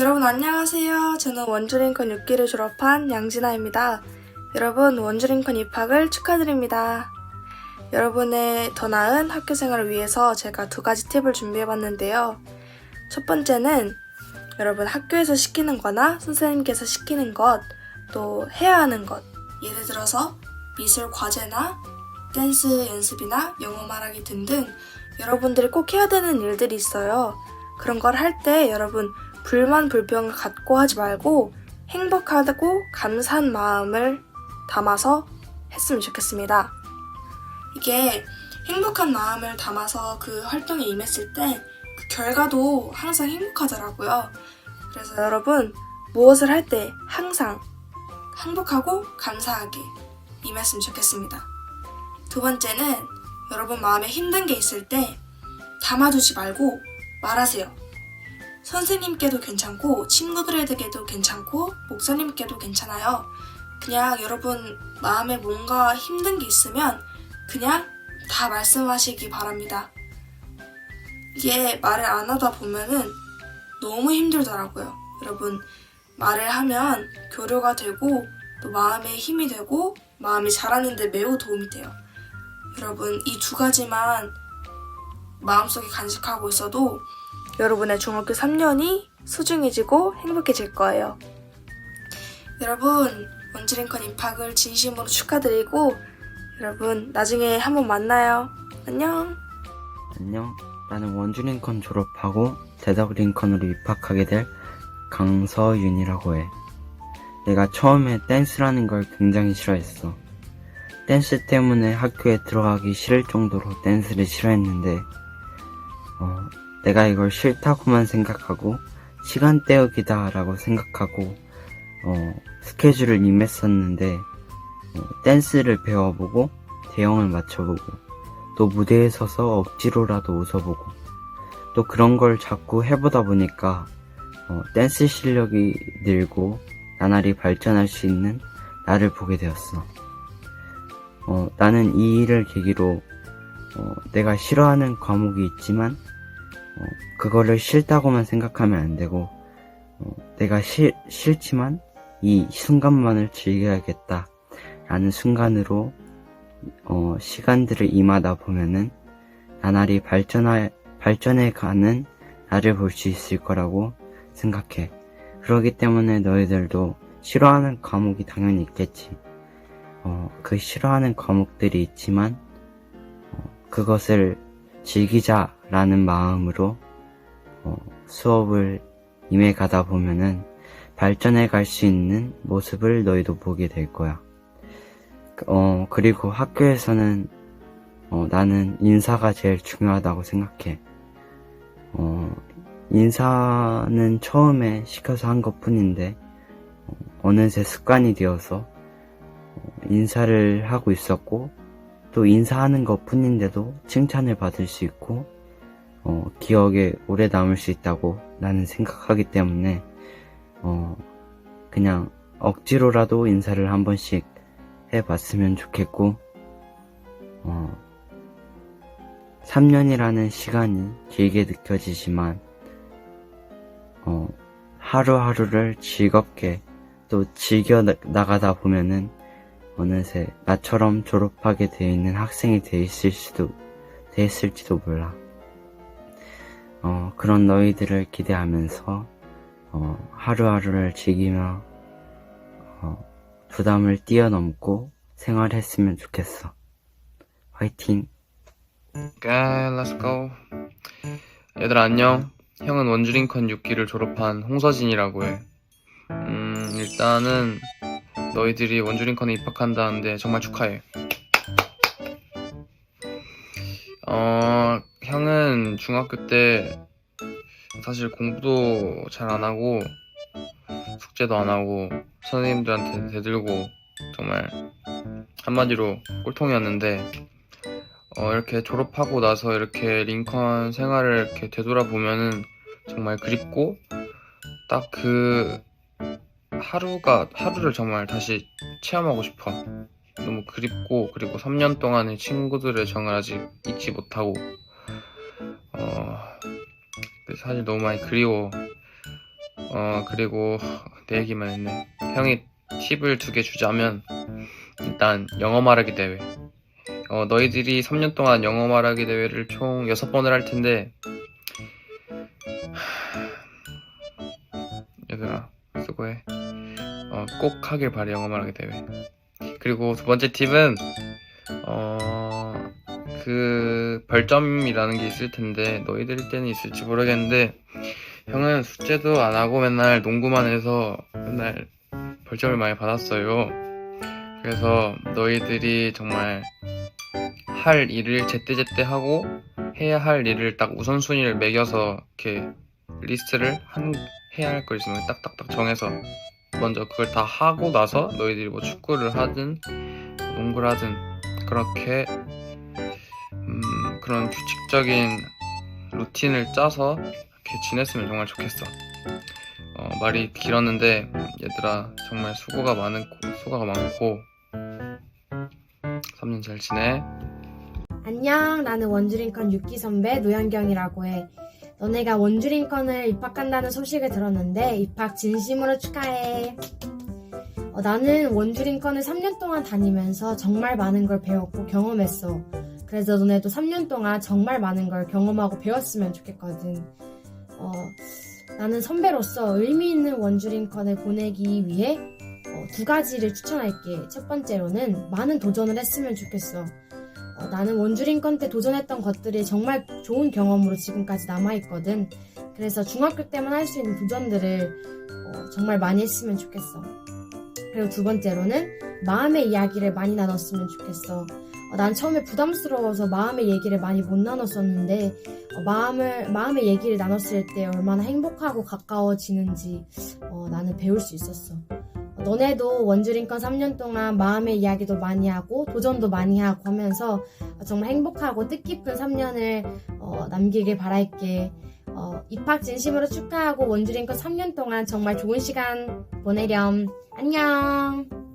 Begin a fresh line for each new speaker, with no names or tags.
여러분 안녕하세요. 저는 원주링컨 6기를 졸업한 양진아입니다. 여러분 원주링컨 입학을 축하드립니다. 여러분의 더 나은 학교 생활을 위해서 제가 두 가지 팁을 준비해봤는데요. 첫 번째는 여러분 학교에서 시키는 거나 선생님께서 시키는 것, 또 해야 하는 것. 예를 들어서 미술 과제나 댄스 연습이나 영어 말하기 등등 여러분들이 꼭 해야 되는 일들이 있어요. 그런 걸 할 때 여러분 불만 불평을 갖고 하지 말고 행복하고 감사한 마음을 담아서 했으면 좋겠습니다. 이게 행복한 마음을 담아서 그 활동에 임했을 때 그 결과도 항상 행복하더라고요. 그래서 여러분 무엇을 할 때 항상 행복하고 감사하게 임했으면 좋겠습니다. 두 번째는 여러분 마음에 힘든 게 있을 때 담아두지 말고 말하세요. 선생님께도 괜찮고 친구들에게도 괜찮고 목사님께도 괜찮아요. 그냥 여러분 마음에 뭔가 힘든 게 있으면 그냥 다 말씀하시기 바랍니다. 이게 말을 안 하다 보면은 너무 힘들더라고요. 여러분 말을 하면 교류가 되고 또 마음에 힘이 되고 마음이 자라는데 매우 도움이 돼요. 여러분 이 두 가지만 마음속에 간직하고 있어도 여러분의 중학교 3년이 소중해지고 행복해질 거예요. 여러분 원주링컨 입학을 진심으로 축하드리고 여러분 나중에 한번 만나요. 안녕.
안녕. 나는 원주 링컨 졸업하고 대덕 링컨으로 입학하게 될 강서윤이라고 해. 내가 처음에 댄스라는 걸 굉장히 싫어했어. 댄스 때문에 학교에 들어가기 싫을 정도로 댄스를 싫어했는데, 어, 내가 이걸 싫다고만 생각하고, 시간 때우기다 라고 생각하고, 어, 스케줄을 임했었는데, 어, 댄스를 배워보고, 대형을 맞춰보고, 또 무대에 서서 억지로라도 웃어보고 또 그런 걸 자꾸 해보다 보니까 어, 댄스 실력이 늘고 나날이 발전할 수 있는 나를 보게 되었어. 어, 나는 이 일을 계기로 어, 내가 싫어하는 과목이 있지만 어, 그거를 싫다고만 생각하면 안 되고 어, 내가 싫, 싫지만 이 순간만을 즐겨야겠다 라는 순간으로 어, 시간들을 임하다 보면은 나날이 발전하, 발전해 가는 나를 볼 수 있을 거라고 생각해. 그러기 때문에 너희들도 싫어하는 과목이 당연히 있겠지. 어, 그 싫어하는 과목들이 있지만, 어, 그것을 즐기자 라는 마음으로, 어, 수업을 임해 가다 보면은 발전해 갈 수 있는 모습을 너희도 보게 될 거야. 어, 그리고 학교에서는, 어, 나는 인사가 제일 중요하다고 생각해. 어, 인사는 처음에 시켜서 한 것 뿐인데, 어, 어느새 습관이 되어서, 어, 인사를 하고 있었고, 또 인사하는 것 뿐인데도 칭찬을 받을 수 있고, 어, 기억에 오래 남을 수 있다고 나는 생각하기 때문에, 어, 그냥 억지로라도 인사를 한 번씩 해봤으면 좋겠고, 어, 3년이라는 시간이 길게 느껴지지만, 어, 하루하루를 즐겁게 또 즐겨 나- 나가다 보면은 어느새 나처럼 졸업하게 되어 있는 학생이 돼 있을 수도, 돼 있을지도 몰라. 어, 그런 너희들을 기대하면서, 어, 하루하루를 즐기며, 어, 부담을 뛰어넘고 생활했으면 좋겠어. 화이팅!
오케이, let's go. 얘들아, 안녕. 형은 원주링컨 6기를 졸업한 홍서진이라고 해. 음, 일단은 너희들이 원주링컨에 입학한다는데 정말 축하해. 어, 형은 중학교 때 사실 공부도 잘 안 하고 숙제도 안 하고 선생님들한테 대들고 정말 한마디로 꼴통이었는데 어, 이렇게 졸업하고 나서 이렇게 링컨 생활을 이렇게 되돌아보면은 정말 그립고 딱 그 하루가 하루를 정말 다시 체험하고 싶어. 너무 그립고 그리고 3년 동안의 친구들의 정을 아직 잊지 못하고 어 근데 사실 너무 많이 그리워. 어, 그리고 내 얘기만 했네. 형이 팁을 두 개 주자면 일단 영어 말하기 대회. 어, 너희들이 3년 동안 영어 말하기 대회를 총 6번을 할 텐데 얘들아 수고해. 어, 꼭 하길 바래 영어 말하기 대회. 그리고 두 번째 팁은 어, 그 벌점이라는 게 있을 텐데 너희들 때는 있을지 모르겠는데 형은 숙제도 안 하고 맨날 농구만 해서 맨날 벌점을 많이 받았어요. 그래서 너희들이 정말 할 일을 제때제때 하고 해야 할 일을 딱 우선순위를 매겨서 이렇게 리스트를 한 해야 할걸 있으면 딱딱딱 정해서 먼저 그걸 다 하고 나서 너희들이 뭐 축구를 하든 농구를 하든 그렇게 음, 그런 규칙적인 루틴을 짜서 이렇게 지냈으면 정말 좋겠어. 어, 말이 길었는데 얘들아 정말 수고가 많고 수고가 많고 3년 잘 지내.
안녕, 나는 원주링컨 6기 선배 노현경이라고 해. 너네가 원주링컨을 입학한다는 소식을 들었는데 입학 진심으로 축하해. 어, 나는 원주링컨을 3년 동안 다니면서 정말 많은 걸 배웠고 경험했어. 그래서 너네도 3년 동안 정말 많은 걸 경험하고 배웠으면 좋겠거든. 어, 나는 선배로서 의미 있는 원주링컨을 보내기 위해 어, 두 가지를 추천할게. 첫 번째로는 많은 도전을 했으면 좋겠어. 어, 나는 원주링컨 때 도전했던 것들이 정말 좋은 경험으로 지금까지 남아있거든. 그래서 중학교 때만 할 수 있는 도전들을 어, 정말 많이 했으면 좋겠어. 그리고 두 번째로는 마음의 이야기를 많이 나눴으면 좋겠어. 어, 난 처음에 부담스러워서 마음의 얘기를 많이 못 나눴었는데 어, 마음을 마음의 얘기를 나눴을 때 얼마나 행복하고 가까워지는지 어, 나는 배울 수 있었어. 어, 너네도 원주링컨 3년 동안 마음의 이야기도 많이 하고 도전도 많이 하고 하면서 어, 정말 행복하고 뜻깊은 3년을 어, 남기길 바랄게. 어, 입학 진심으로 축하하고 원주링컨 3년 동안 정말 좋은 시간 보내렴. 안녕.